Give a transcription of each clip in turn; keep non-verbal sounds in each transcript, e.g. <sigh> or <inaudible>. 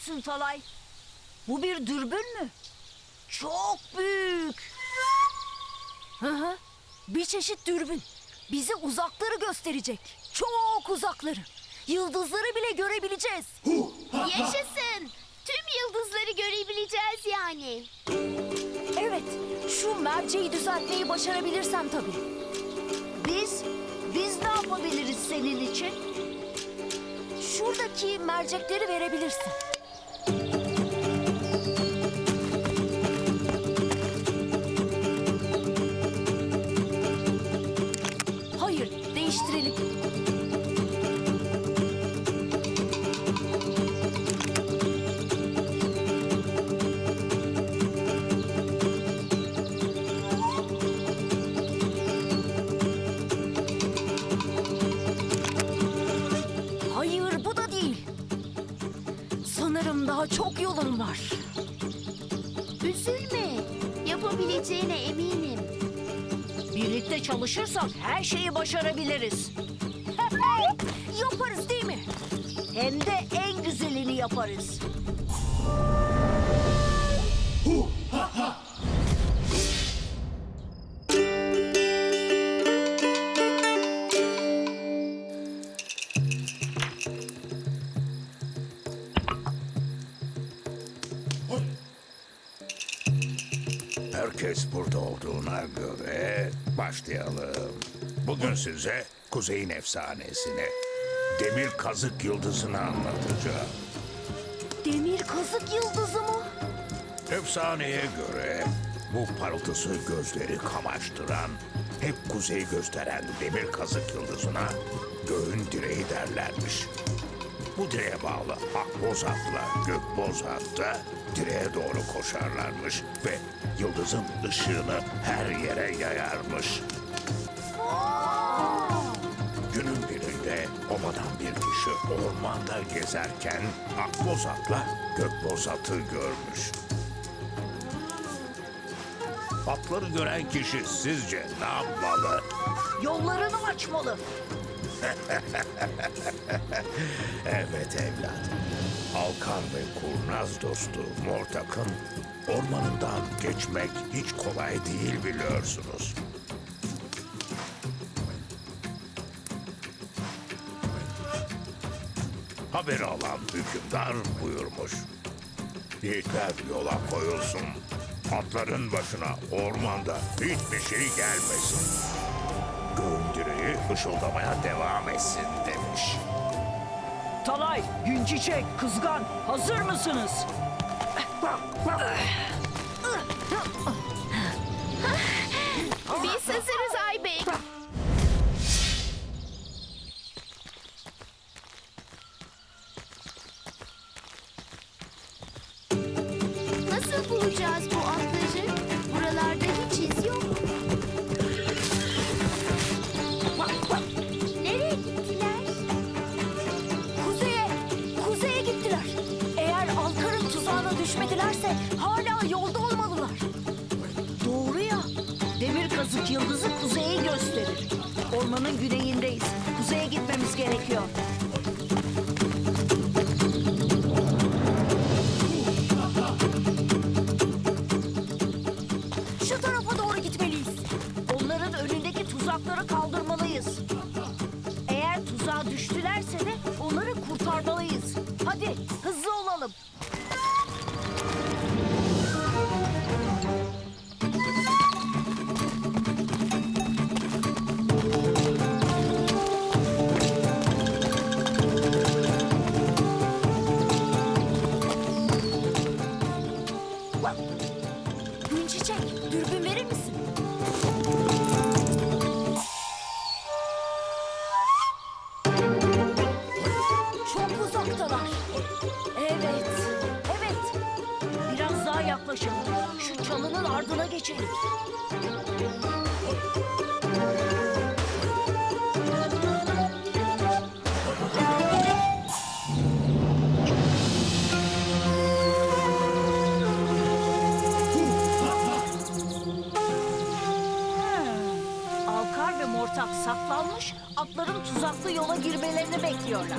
dersin Talay? Bu bir dürbün mü? Çok büyük. Hı hı. Bir çeşit dürbün. Bize uzakları gösterecek. Çok uzakları. Yıldızları bile görebileceğiz. Yaşasın. Tüm yıldızları görebileceğiz yani. Evet, şu merceği düzeltmeyi başarabilirsem tabii. Biz, biz ne yapabiliriz senin için? Şuradaki mercekleri verebilirsin. Çok yolum var. Üzülme. Yapabileceğine eminim. Birlikte çalışırsak her şeyi başarabiliriz. <laughs> yaparız değil mi? Hem de en güzelini yaparız. Herkes burada olduğuna göre başlayalım. Bugün size Kuzey'in efsanesini, Demir Kazık Yıldızı'nı anlatacağım. Demir kazık yıldızı mı? Efsaneye göre bu parıltısı gözleri kamaştıran, hep kuzeyi gösteren demir kazık yıldızına göğün direği derlermiş. Bu direğe bağlı akboz atla gökboz at da direğe doğru koşarlarmış ve yıldızın ışığını her yere yayarmış. Günün birinde obadan bir kişi ormanda gezerken akboz atla gökboz atı görmüş. Atları gören kişi sizce ne yapmalı? Yollarını açmalı. Evet evladım. Alkan ve kurnaz dostu Mortak'ın ormanından geçmek hiç kolay değil biliyorsunuz. Haberi alan hükümdar buyurmuş. Yiğitler yola koyulsun. Atların başına ormanda hiçbir şey gelmesin. Göğün direği ışıldamaya devam etsin demiş. Talay, Günçiçek, Kızgan hazır mısınız? Biz hazırız Aybek. Yaklaşalım. Şu çalının ardına geçelim. Alkar ve Mortak saklanmış, atların tuzaklı yola girmelerini bekliyorlar.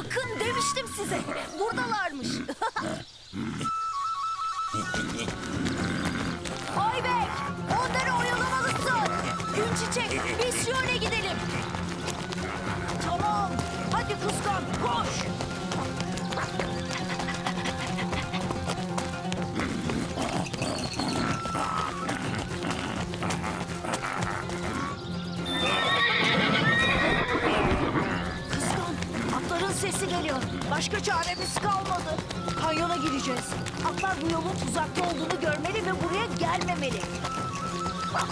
Bakın demiştim size. Buradalarmış. <laughs> Aybek, onları oyalamalısın. Gün çiçek, biz şöyle gidelim. Tamam, hadi kıskan, koş. Sesi geliyor. Başka çaremiz kalmadı. Kanyona gireceğiz. Atlar bu yolun tuzakta olduğunu görmeli ve buraya gelmemeli. Aa,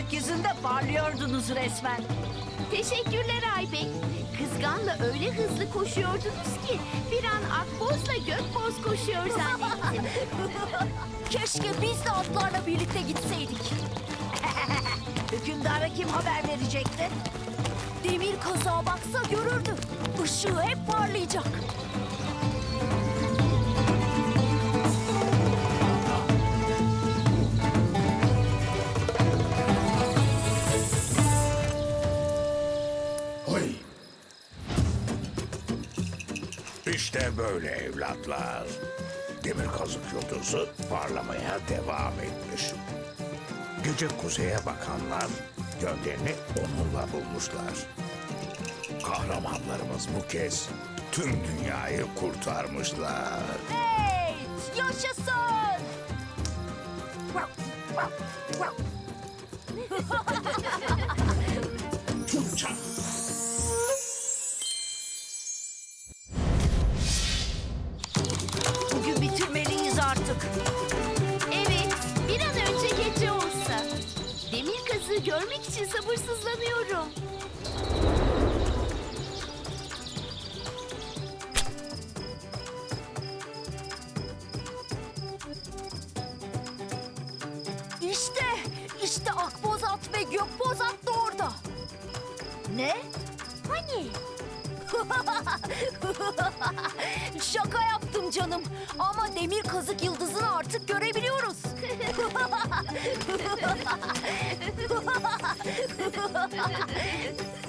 Gökyüzünde parlıyordunuz resmen. Teşekkürler Aybek. Kızganla öyle hızlı koşuyordunuz ki bir an Akboz'la Gökboz koşuyor zannettim. <laughs> Keşke biz de atlarla birlikte gitseydik. <laughs> Hükümdara kim haber verecekti? Demir kazağa baksa görürdü. Işığı hep parlayacak. İşte böyle evlatlar. Demir kazık yıldızı parlamaya devam etmiş. Gece kuzeye bakanlar gönderini onunla bulmuşlar. Kahramanlarımız bu kez tüm dünyayı kurtarmışlar. Hey, yaşasın! <laughs> görmek için sabırsızlanıyorum. İşte, işte Akbozat ve Gökbozat da orada. Ne? <laughs> Şaka yaptım canım. Ama demir kazık yıldızını artık görebiliyoruz. <laughs> <laughs>